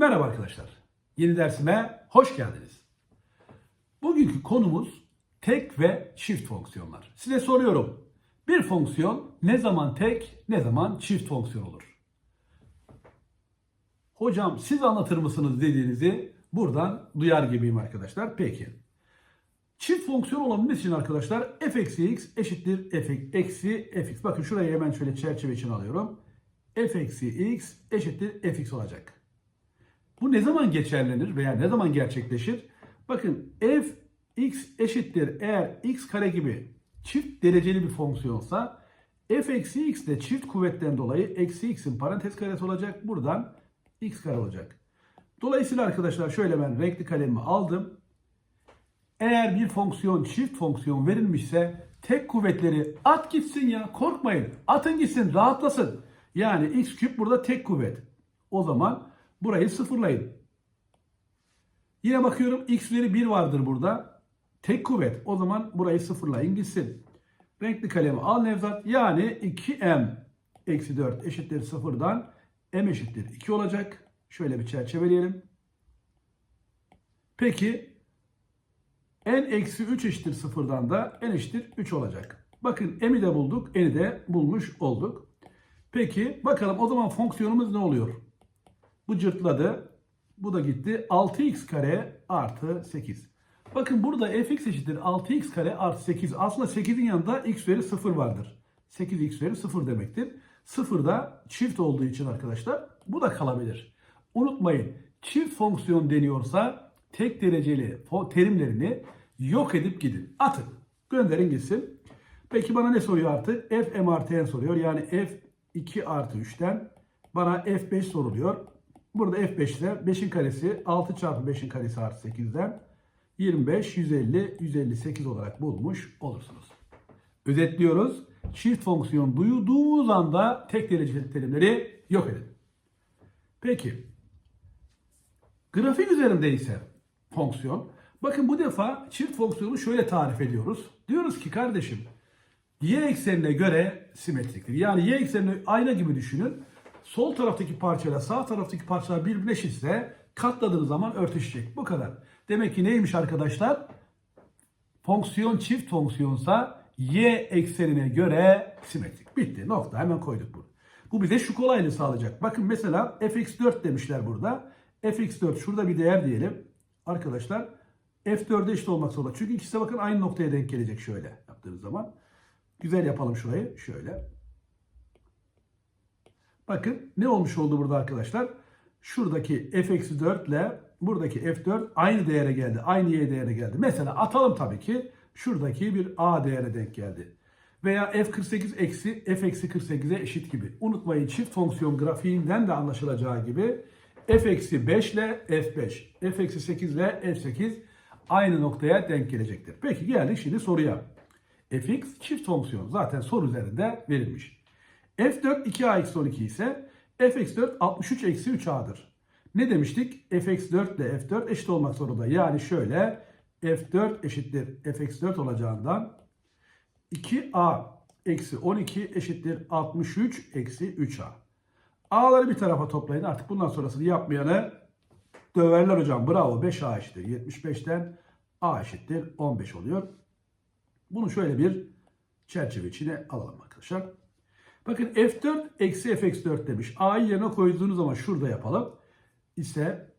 Merhaba arkadaşlar. Yeni dersime hoş geldiniz. Bugünkü konumuz tek ve çift fonksiyonlar. Size soruyorum. Bir fonksiyon ne zaman tek, ne zaman çift fonksiyon olur? Hocam siz anlatır mısınız dediğinizi buradan duyar gibiyim arkadaşlar. Peki. Çift fonksiyon olabilmesi için arkadaşlar f eksi x eşittir f eksi fx. Bakın şurayı hemen şöyle çerçeve için alıyorum. f eksi x eşittir fx olacak. Bu ne zaman geçerlenir veya ne zaman gerçekleşir? Bakın f x eşittir eğer x kare gibi çift dereceli bir fonksiyonsa f eksi x de çift kuvvetten dolayı eksi x'in parantez karesi olacak. Buradan x kare olacak. Dolayısıyla arkadaşlar şöyle ben renkli kalemimi aldım. Eğer bir fonksiyon çift fonksiyon verilmişse tek kuvvetleri at gitsin ya korkmayın. Atın gitsin rahatlasın. Yani x küp burada tek kuvvet. O zaman burayı sıfırlayın. Yine bakıyorum x'leri 1 vardır burada. Tek kuvvet. O zaman burayı sıfırlayın gitsin. Renkli kalemi al Nevzat. Yani 2m eksi 4 eşittir sıfırdan m eşittir 2 olacak. Şöyle bir çerçeveleyelim. Peki n eksi 3 eşittir sıfırdan da n eşittir 3 olacak. Bakın m'i de bulduk, n'i de bulmuş olduk. Peki bakalım o zaman fonksiyonumuz ne oluyor? Bu cırtladı. Bu da gitti. 6x kare artı 8. Bakın burada fx eşittir 6x kare artı 8. Aslında 8'in yanında x veri 0 vardır. 8x veri 0 demektir. 0 da çift olduğu için arkadaşlar bu da kalabilir. Unutmayın çift fonksiyon deniyorsa tek dereceli terimlerini yok edip gidin. Atın. Gönderin gitsin. Peki bana ne soruyor artık? f m artı n soruyor. Yani f 2 artı 3'ten bana f5 soruluyor. Burada f5 ise 5'in karesi 6 çarpı 5'in karesi artı 8'den 25, 150, 158 olarak bulmuş olursunuz. Özetliyoruz. Çift fonksiyon duyduğumuz anda tek dereceli terimleri yok edin. Peki. Grafik üzerinde ise fonksiyon. Bakın bu defa çift fonksiyonu şöyle tarif ediyoruz. Diyoruz ki kardeşim y eksenine göre simetriktir. Yani y eksenini ayna gibi düşünün. Sol taraftaki parçayla sağ taraftaki parçalar birbirine eşitse katladığınız zaman örtüşecek. Bu kadar. Demek ki neymiş arkadaşlar? Fonksiyon çift fonksiyonsa y eksenine göre simetrik. Bitti. Nokta. Hemen koyduk bunu. Bu bize şu kolaylığı sağlayacak. Bakın mesela fx4 demişler burada. fx4 şurada bir değer diyelim. Arkadaşlar f4'e eşit olmak zorunda. Çünkü ikisi bakın aynı noktaya denk gelecek şöyle yaptığınız zaman. Güzel yapalım şurayı. Şöyle. Bakın ne olmuş oldu burada arkadaşlar? Şuradaki f-4 ile buradaki f4 aynı değere geldi. Aynı y değere geldi. Mesela atalım tabii ki şuradaki bir a değere denk geldi. Veya f48 eksi f-48'e eşit gibi. Unutmayın çift fonksiyon grafiğinden de anlaşılacağı gibi f-5 ile f5, f-8 ile f8 aynı noktaya denk gelecektir. Peki geldik şimdi soruya. fx çift fonksiyon zaten soru üzerinde verilmiş. F4 2a eksi 12 ise fx4 63 eksi 3a'dır. Ne demiştik? fx4 ile f4 eşit olmak zorunda. Yani şöyle f4 eşittir fx4 olacağından 2a eksi 12 eşittir 63 eksi 3a. A'ları bir tarafa toplayın. Artık bundan sonrasını yapmayanı döverler hocam. Bravo 5a eşittir 75'ten a eşittir 15 oluyor. Bunu şöyle bir çerçeve içine alalım arkadaşlar. Bakın f4 eksi fx4 demiş. A'yı yerine koyduğunuz zaman şurada yapalım. İse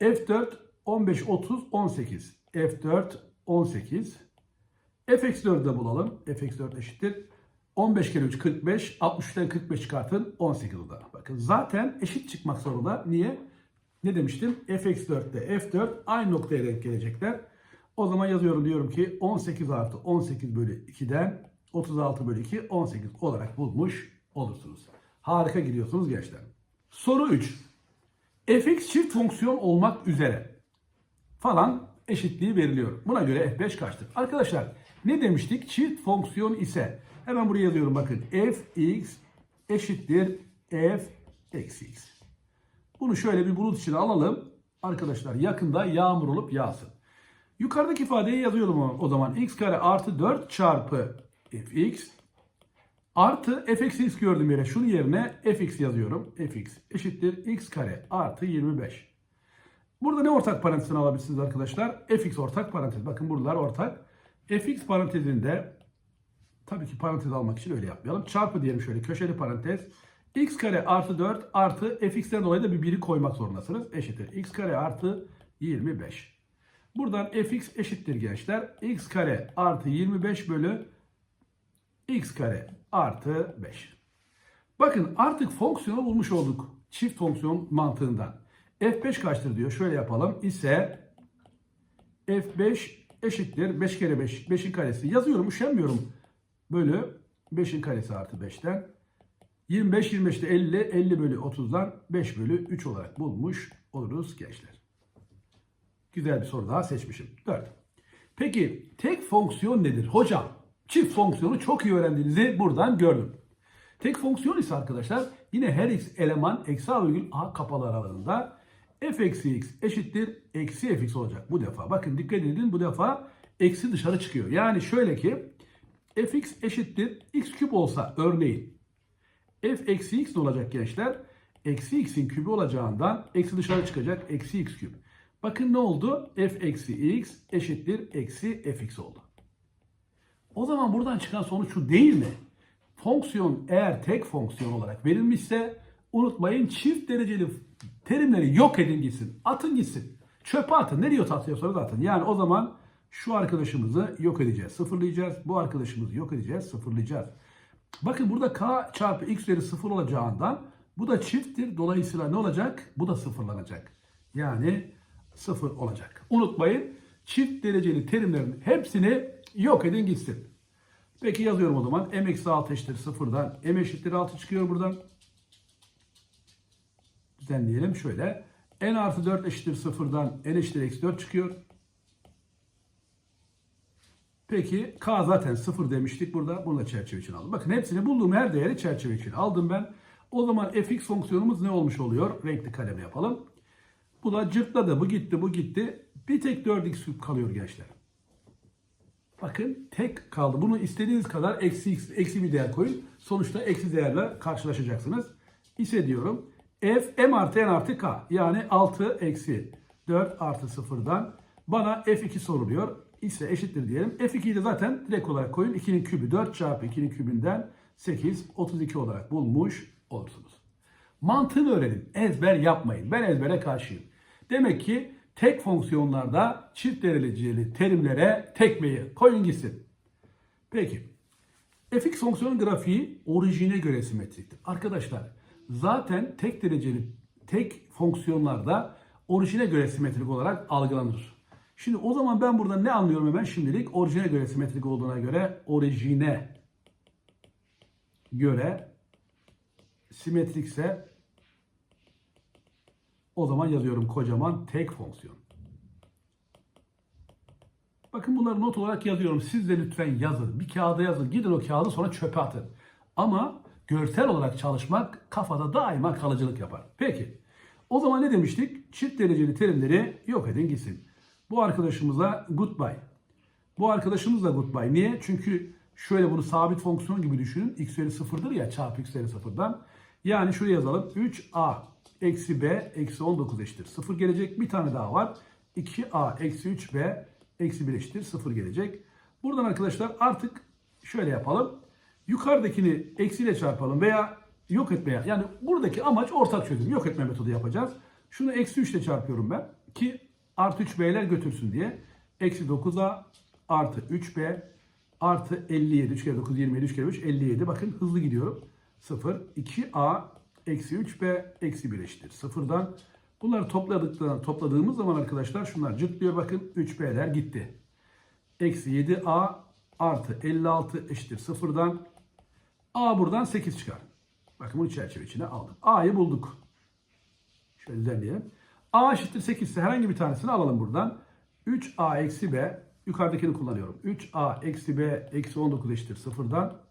f4 15, 30, 18. f4 18. fx4'ü de bulalım. fx4 eşittir. 15 kere 3 45. 63'ten 45 çıkartın 18 o. Bakın zaten eşit çıkmak zorunda. Niye? Ne demiştim? fx4 ile f4 aynı noktaya denk gelecekler. O zaman yazıyorum diyorum ki 18 artı 18 bölü 2'den 36 bölü 2 18 olarak bulmuş olursunuz. Harika gidiyorsunuz gençler. Soru 3. fx çift fonksiyon olmak üzere falan eşitliği veriliyor. Buna göre f5 kaçtır? Arkadaşlar ne demiştik? Çift fonksiyon ise hemen buraya yazıyorum bakın. fx eşittir f eksi x. Bunu şöyle bir bulut içine alalım. Arkadaşlar yakında yağmur olup yağsın. Yukarıdaki ifadeyi yazıyorum o zaman. x kare artı 4 çarpı fx artı f eksi x gördüğüm yere şunun yerine fx yazıyorum. fx eşittir x kare artı 25. Burada ne ortak parantezini alabilirsiniz arkadaşlar? fx ortak parantez. Bakın buralar ortak. fx parantezinde tabii ki parantez almak için öyle yapmayalım. Çarpı diyelim şöyle köşeli parantez. x kare artı 4 artı fx'ten dolayı da bir biri koymak zorundasınız. Eşittir. x kare artı 25. Buradan fx eşittir gençler. x kare artı 25 bölü x kare artı 5. Bakın artık fonksiyonu bulmuş olduk. Çift fonksiyon mantığından. f5 kaçtır diyor. Şöyle yapalım. İse f5 eşittir 5 kere 5. 5'in karesi. Yazıyorum üşenmiyorum. Bölü 5'in karesi artı 5'ten. 25 25'te 50. 50 bölü 30'dan 5 bölü 3 olarak bulmuş oluruz gençler. Güzel bir soru daha seçmişim. 4. Peki tek fonksiyon nedir? Hocam çift fonksiyonu çok iyi öğrendiğinizi buradan gördüm. Tek fonksiyon ise arkadaşlar yine her x eleman eksi a virgül a kapalı aralığında f eksi x eşittir eksi fx olacak bu defa. Bakın dikkat edin bu defa eksi dışarı çıkıyor. Yani şöyle ki fx eşittir x küp olsa örneğin f eksi x ne olacak gençler? Eksi x'in kübü olacağından eksi dışarı çıkacak eksi x küp. Bakın ne oldu? f eksi x eşittir eksi fx oldu. O zaman buradan çıkan sonuç şu değil mi? Fonksiyon eğer tek fonksiyon olarak verilmişse unutmayın çift dereceli terimleri yok edin gitsin. Atın gitsin. Çöpe atın. Nereye atıyorsanız atın. Yani o zaman şu arkadaşımızı yok edeceğiz. Sıfırlayacağız. Bu arkadaşımızı yok edeceğiz. Sıfırlayacağız. Bakın burada k çarpı x üzeri sıfır olacağından bu da çifttir. Dolayısıyla ne olacak? Bu da sıfırlanacak. Yani sıfır olacak. Unutmayın çift dereceli terimlerin hepsini yok edin gitsin. Peki yazıyorum o zaman. m eksi 6 eşittir sıfırdan. m eşittir 6 çıkıyor buradan. Düzenleyelim şöyle. n artı 4 eşittir sıfırdan. n eşittir eksi 4 çıkıyor. Peki k zaten sıfır demiştik burada. Bunu da çerçeve için aldım. Bakın hepsini bulduğum her değeri çerçeve için aldım ben. O zaman fx fonksiyonumuz ne olmuş oluyor? Renkli kaleme yapalım. Bu da cırtladı. Bu gitti, bu gitti. Bir tek 4x küp kalıyor gençler. Bakın tek kaldı. Bunu istediğiniz kadar eksi eksi bir değer koyun. Sonuçta eksi değerle karşılaşacaksınız. İse diyorum f m artı n artı k yani 6 eksi 4 artı 0'dan bana f2 soruluyor. ise eşittir diyelim. f2'yi de zaten direkt olarak koyun. 2'nin kübü 4 çarpı 2'nin kübünden 8 32 olarak bulmuş olursunuz. Mantığını öğrenin. Ezber yapmayın. Ben ezbere karşıyım. Demek ki tek fonksiyonlarda çift dereceli terimlere tekmeyi koyun gitsin. Peki. fx fonksiyonun grafiği orijine göre simetriktir. Arkadaşlar zaten tek dereceli tek fonksiyonlarda orijine göre simetrik olarak algılanır. Şimdi o zaman ben burada ne anlıyorum hemen şimdilik? Orijine göre simetrik olduğuna göre orijine göre simetrikse o zaman yazıyorum kocaman tek fonksiyon. Bakın bunları not olarak yazıyorum. Siz de lütfen yazın. Bir kağıda yazın. Gidin o kağıdı sonra çöpe atın. Ama görsel olarak çalışmak kafada daima kalıcılık yapar. Peki. O zaman ne demiştik? Çift dereceli terimleri yok edin gitsin. Bu arkadaşımıza goodbye. Bu arkadaşımız da goodbye. Niye? Çünkü şöyle bunu sabit fonksiyon gibi düşünün. x üzeri sıfırdır ya çarpı x üzeri sıfırdan. Yani şuraya yazalım. 3a eksi b eksi 19 eşittir. 0 gelecek. Bir tane daha var. 2a eksi 3b eksi 1 eşittir. 0 gelecek. Buradan arkadaşlar artık şöyle yapalım. Yukarıdakini eksiyle çarpalım veya yok etmeye. Yani buradaki amaç ortak çözüm. Yok etme metodu yapacağız. Şunu eksi 3 ile çarpıyorum ben. Ki artı 3b'ler götürsün diye. Eksi 9a artı 3b artı 57. 3 kere 9 27. 3 kere 3 57. Bakın hızlı gidiyorum. 0. 2a eksi 3b eksi 1 eşittir. Sıfırdan bunları topladıktan topladığımız zaman arkadaşlar şunlar cıtlıyor. Bakın 3b'ler gitti. Eksi 7a artı 56 eşittir sıfırdan. a buradan 8 çıkar. Bakın bunu çerçeve içine aldım. a'yı bulduk. Şöyle düzenleyelim. a eşittir 8 ise herhangi bir tanesini alalım buradan. 3a eksi b yukarıdakini kullanıyorum. 3a eksi b eksi 19 eşittir sıfırdan.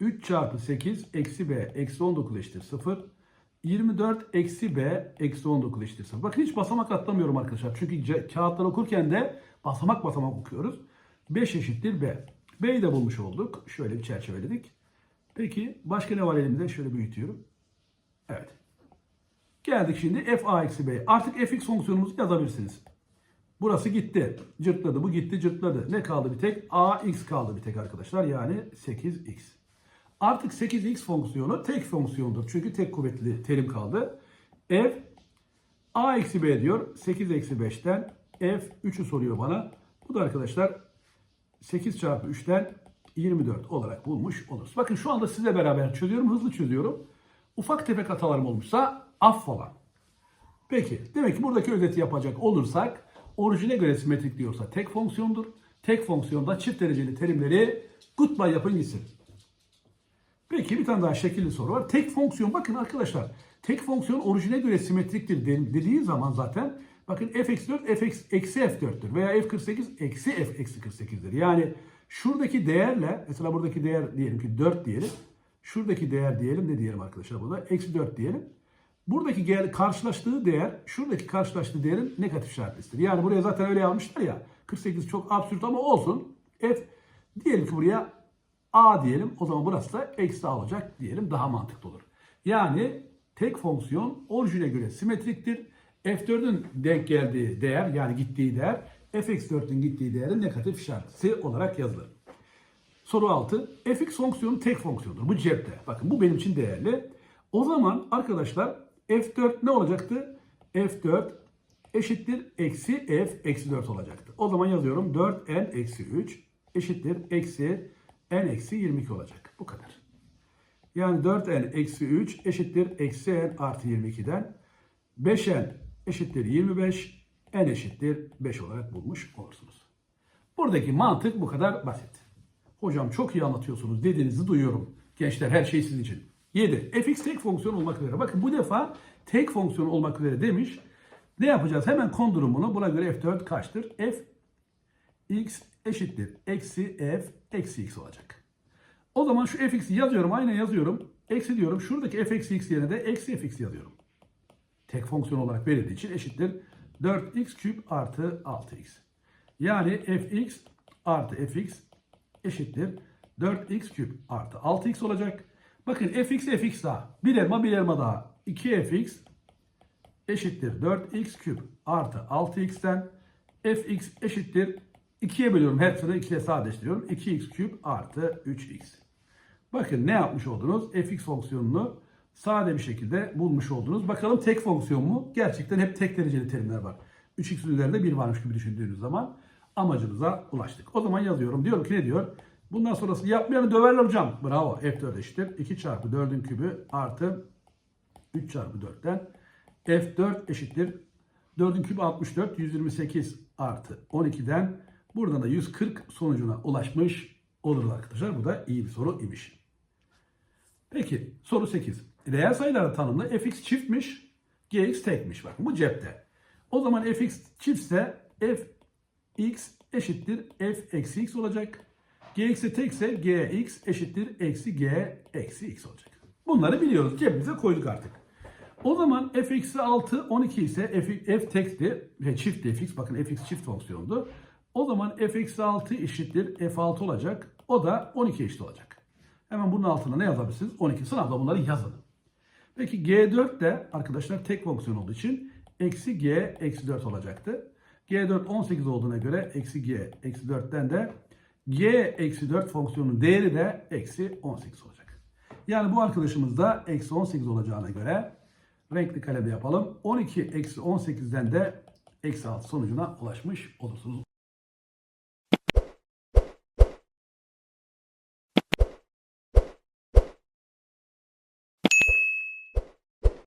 3 çarpı 8 eksi b eksi 19 eşittir 0. 24 eksi b eksi 19 eşittir 0. Bakın hiç basamak atlamıyorum arkadaşlar. Çünkü kağıtlar okurken de basamak basamak okuyoruz. 5 eşittir b. B'yi de bulmuş olduk. Şöyle bir çerçeveledik. Peki başka ne var elimizde? Şöyle büyütüyorum. Evet. Geldik şimdi f a eksi b. Artık fx fonksiyonumuzu yazabilirsiniz. Burası gitti. Cırtladı. Bu gitti cırtladı. Ne kaldı bir tek? ax kaldı bir tek arkadaşlar. Yani 8x. Artık 8x fonksiyonu tek fonksiyondur. Çünkü tek kuvvetli terim kaldı. f a eksi b diyor. 8 eksi 5'ten f 3'ü soruyor bana. Bu da arkadaşlar 8 çarpı 3'ten 24 olarak bulmuş oluruz. Bakın şu anda sizle beraber çözüyorum. Hızlı çözüyorum. Ufak tefek hatalarım olmuşsa affola. Peki demek ki buradaki özeti yapacak olursak orijine göre simetrik diyorsa tek fonksiyondur. Tek fonksiyonda çift dereceli terimleri goodbye yapın gitsin. Peki bir tane daha şekilli soru var. Tek fonksiyon bakın arkadaşlar. Tek fonksiyon orijine göre simetriktir de- dediği zaman zaten bakın f eksi 4 f eksi eksi f4'tür veya f 48 eksi f eksi 48'dir. Yani şuradaki değerle mesela buradaki değer diyelim ki 4 diyelim. Şuradaki değer diyelim ne diyelim arkadaşlar burada? Eksi 4 diyelim. Buradaki karşılaştığı değer şuradaki karşılaştığı değerin negatif işaretlisidir. Yani buraya zaten öyle yazmışlar ya. 48 çok absürt ama olsun. F diyelim ki buraya A diyelim. O zaman burası da eksi A olacak diyelim. Daha mantıklı olur. Yani tek fonksiyon orijine göre simetriktir. F4'ün denk geldiği değer yani gittiği değer f(4'ün gittiği değerin negatif işaretlisi olarak yazılır. Soru 6. fx fonksiyonu tek fonksiyondur. Bu cepte. Bakın bu benim için değerli. O zaman arkadaşlar f4 ne olacaktı? f4 eşittir eksi f eksi 4 olacaktı. O zaman yazıyorum 4n eksi 3 eşittir eksi n eksi 22 olacak. Bu kadar. Yani 4n eksi 3 eşittir eksi n artı 22'den 5n eşittir 25 n eşittir 5 olarak bulmuş olursunuz. Buradaki mantık bu kadar basit. Hocam çok iyi anlatıyorsunuz dediğinizi duyuyorum. Gençler her şey sizin için. 7. fx tek fonksiyon olmak üzere. Bakın bu defa tek fonksiyon olmak üzere demiş. Ne yapacağız? Hemen kondurumunu buna göre f4 kaçtır? f x eşittir. Eksi f eksi x olacak. O zaman şu fx'i yazıyorum. Aynen yazıyorum. Eksi diyorum. Şuradaki f eksi x yerine de eksi fx yazıyorum. Tek fonksiyon olarak verildiği için eşittir. 4x küp artı 6x. Yani fx artı fx eşittir 4x küp artı 6x olacak. Bakın fx fx daha. Bir elma bir elma daha. 2fx eşittir 4x küp artı 6x'ten fx eşittir 2'ye bölüyorum. Hepsini 2'ye sadeleştiriyorum. 2x küp artı 3x. Bakın ne yapmış oldunuz? fx fonksiyonunu sade bir şekilde bulmuş oldunuz. Bakalım tek fonksiyon mu? Gerçekten hep tek dereceli terimler var. 3x'in üzerinde 1 varmış gibi düşündüğünüz zaman amacımıza ulaştık. O zaman yazıyorum. Diyorum ki ne diyor? Bundan sonrası yapmayanı döverler hocam. Bravo. F4 eşittir. 2 çarpı 4'ün kübü artı 3 çarpı 4'ten F4 eşittir. 4'ün kübü 64. 128 artı 12'den buradan da 140 sonucuna ulaşmış oluruz arkadaşlar. Bu da iyi bir soru imiş. Peki soru 8. Reel sayıların tanımlı fx çiftmiş, gx tekmiş. Bakın bu cepte. O zaman fx çiftse fx eşittir f eksi x olacak. gx de tekse gx eşittir eksi g eksi x olacak. Bunları biliyoruz. Cebimize koyduk artık. O zaman f eksi 6 12 ise f, f tekti ve çift fx bakın fx çift fonksiyondu. O zaman f eksi 6 eşittir f6 olacak. O da 12 eşit olacak. Hemen bunun altına ne yazabilirsiniz? 12. Sınavda bunları yazın. Peki G4 de arkadaşlar tek fonksiyon olduğu için eksi G eksi 4 olacaktı. G4 18 olduğuna göre eksi G eksi 4'ten de G eksi 4 fonksiyonun değeri de eksi 18 olacak. Yani bu arkadaşımız da eksi 18 olacağına göre renkli kalemle yapalım. 12 eksi 18'den de eksi 6 sonucuna ulaşmış olursunuz.